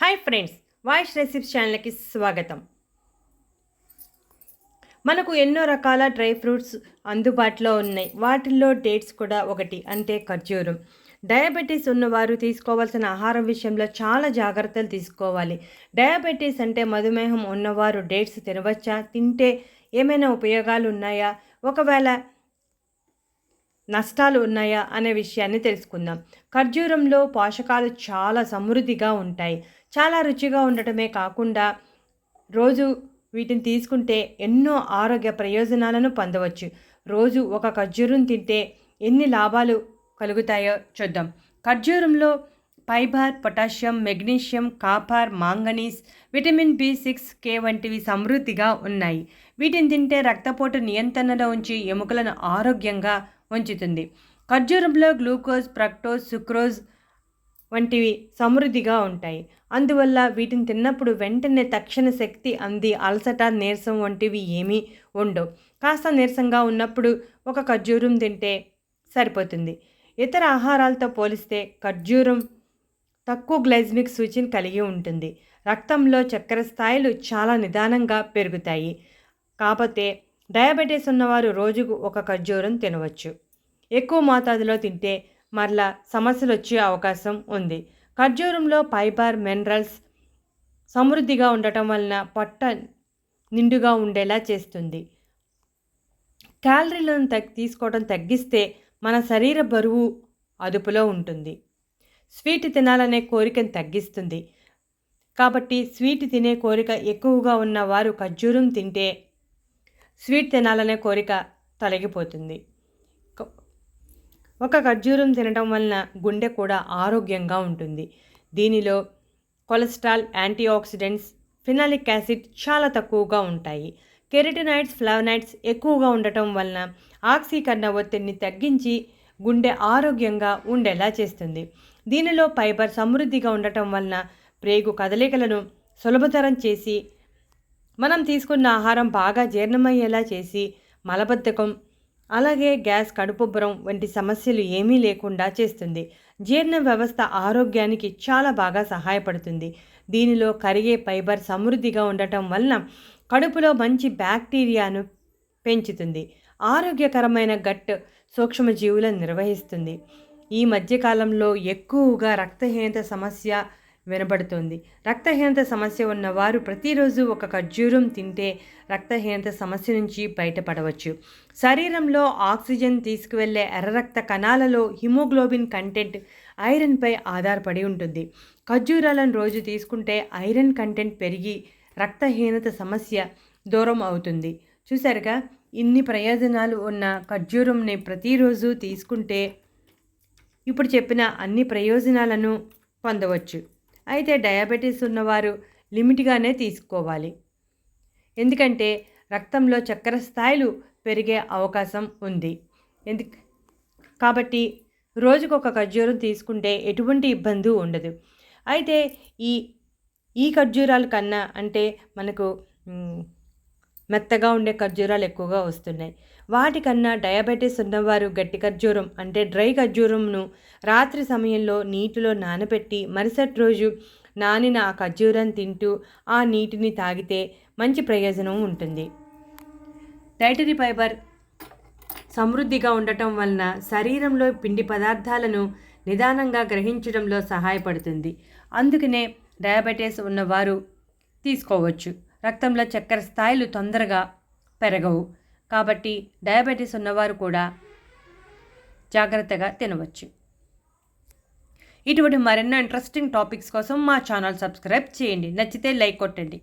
Hi friends voice recipes ఛానల్కి స్వాగతం. మనకు ఎన్నో రకాల డ్రై ఫ్రూట్స్ అందుబాటులో ఉన్నాయి. వాటిల్లో డేట్స్ కూడా ఒకటి అంటే ఖర్జూరం. డయాబెటీస్ ఉన్నవారు తీసుకోవాల్సిన ఆహారం విషయంలో చాలా జాగ్రత్తలు తీసుకోవాలి. డయాబెటీస్ అంటే మధుమేహం ఉన్నవారు డేట్స్ తినవచ్చా తింటే ఏమైనా ఉపయోగాలు ఉన్నాయా? ఒకవేళ నష్టాలు ఉన్నాయా అనే విషయాన్ని తెలుసుకుందాం. ఖర్జూరంలో పోషకాలు చాలా సమృద్ధిగా ఉంటాయి. చాలా రుచిగా ఉండటమే కాకుండా రోజు వీటిని తీసుకుంటే ఎన్నో ఆరోగ్య ప్రయోజనాలను పొందవచ్చు. రోజు ఒక ఖర్జూరం తింటే ఎన్ని లాభాలు కలుగుతాయో చూద్దాం. ఖర్జూరంలో fibre potassium magnesium copper manganese vitamin B six K వంటివి సమృద్ధిగా ఉన్నాయి. వీటిని తింటే రక్తపోటు నియంత్రణలో ఉంచి ఎముకలను ఆరోగ్యంగా ఉంచుతుంది ఖర్జూరంలో గ్లూకోజ్ ప్రక్టోజ్ సుక్రోజ్ వంటివి సమృద్ధిగా ఉంటాయి. అందువల్ల వీటిని తిన్నప్పుడు వెంటనే తక్షణ శక్తి అంది అలసట నీరసం వంటివి ఏమీ ఉండవు. కాస్త నీరసంగా ఉన్నప్పుడు ఒక ఖర్జూరం తింటే సరిపోతుంది. ఇతర ఆహారాలతో పోలిస్తే ఖర్జూరం తక్కువ గ్లైజ్మిక్ సూచిని కలిగి ఉంటుంది. రక్తంలో చక్కెర స్థాయిలు చాలా నిదానంగా పెరుగుతాయి. కాకపోతే డయాబెటీస్ ఉన్నవారు రోజుకు ఒక ఖర్జూరం తినవచ్చు. ఎక్కువ మోతాదులో తింటే మరలా సమస్యలు వచ్చే అవకాశం ఉంది. ఖర్జూరంలో ఫైబర్ మినరల్స్ సమృద్ధిగా ఉండటం వలన పొట్ట నిండుగా ఉండేలా చేస్తుంది. క్యాలరీలను తగ్ తీసుకోవడం తగ్గిస్తే మన శరీర బరువు అదుపులో ఉంటుంది. స్వీట్ తినాలనే కోరికను తగ్గిస్తుంది. కాబట్టి స్వీట్ తినే కోరిక ఎక్కువగా ఉన్న వారు ఖర్జూరం తింటే స్వీట్ తినాలనే కోరిక తొలగిపోతుంది. ఒక ఖర్జూరం తినడం వలన గుండె కూడా ఆరోగ్యంగా ఉంటుంది. దీనిలో cholesterol antioxidants phenolic acid చాలా తక్కువగా ఉంటాయి. కెరటినాయిడ్స్ ఫ్లావనైడ్స్ ఎక్కువగా ఉండటం వలన ఆక్సీకరణ ఒత్తిడిని తగ్గించి గుండె ఆరోగ్యంగా ఉండేలా చేస్తుంది. దీనిలో ఫైబర్ సమృద్ధిగా ఉండటం వలన ప్రేగు కదలికలను సులభతరం చేసి మనం తీసుకున్న ఆహారం బాగా జీర్ణమయ్యేలా చేసి మలబద్ధకం అలాగే గ్యాస్ కడుపుబ్బరం వంటి సమస్యలు ఏమీ లేకుండా చేస్తుంది. జీర్ణ వ్యవస్థ ఆరోగ్యానికి చాలా బాగా సహాయపడుతుంది. దీనిలో కరిగే ఫైబర్ సమృద్ధిగా ఉండటం వలన కడుపులో మంచి బ్యాక్టీరియాను పెంచుతుంది. ఆరోగ్యకరమైన గట్ సూక్ష్మజీవులను నిర్వహిస్తుంది. ఈ మధ్యకాలంలో ఎక్కువగా రక్తహీనత సమస్య వినబడుతుంది. రక్తహీనత సమస్య ఉన్నవారు ప్రతిరోజు ఒక ఖర్జూరం తింటే రక్తహీనత సమస్య నుంచి బయటపడవచ్చు. శరీరంలో ఆక్సిజన్ తీసుకువెళ్ళే ఎర్ర రక్త కణాలలో హిమోగ్లోబిన్ కంటెంట్ ఐరన్పై ఆధారపడి ఉంటుంది. ఖర్జూరాలను రోజు తీసుకుంటే ఐరన్ కంటెంట్ పెరిగి రక్తహీనత సమస్య దూరం అవుతుంది. చూసారుగా ఇన్ని ప్రయోజనాలు ఉన్న ఖర్జూరంని ప్రతిరోజు తీసుకుంటే ఇప్పుడు చెప్పిన అన్ని ప్రయోజనాలను పొందవచ్చు. అయితే డయాబెటీస్ ఉన్నవారు లిమిట్గానే తీసుకోవాలి. ఎందుకంటే రక్తంలో చక్కెర స్థాయిలు పెరిగే అవకాశం ఉంది. ఎందు కాబట్టి రోజుకు ఒక ఖర్జూరం తీసుకుంటే ఎటువంటి ఇబ్బంది ఉండదు. అయితే ఈ ఈ ఖర్జూరాల కన్నా అంటే మనకు మెత్తగా ఉండే ఖర్జూరాలు ఎక్కువగా వస్తున్నాయి. వాటికన్నా డయాబెటీస్ ఉన్నవారు గట్టి ఖర్జూరం అంటే డ్రై ఖర్జూరంను రాత్రి సమయంలో నీటిలో నానబెట్టి మరుసటి రోజు నానిన ఆ ఖర్జూరం తింటూ ఆ నీటిని తాగితే మంచి ప్రయోజనం ఉంటుంది. డైటరీ ఫైబర్ సమృద్ధిగా ఉండటం వలన శరీరంలో పిండి పదార్థాలను నిదానంగా గ్రహించడంలో సహాయపడుతుంది. అందుకనే డయాబెటీస్ ఉన్నవారు తీసుకోవచ్చు. రక్తంలో చక్కెర స్థాయిలు తొందరగా పెరగవు. కాబట్టి డయాబెటీస్ ఉన్నవారు కూడా జాగ్రత్తగా తినవచ్చు. ఇటువంటి మరెన్నో ఇంట్రెస్టింగ్ టాపిక్స్ కోసం మా ఛానల్ సబ్స్క్రైబ్ చేయండి. నచ్చితే లైక్ కొట్టండి.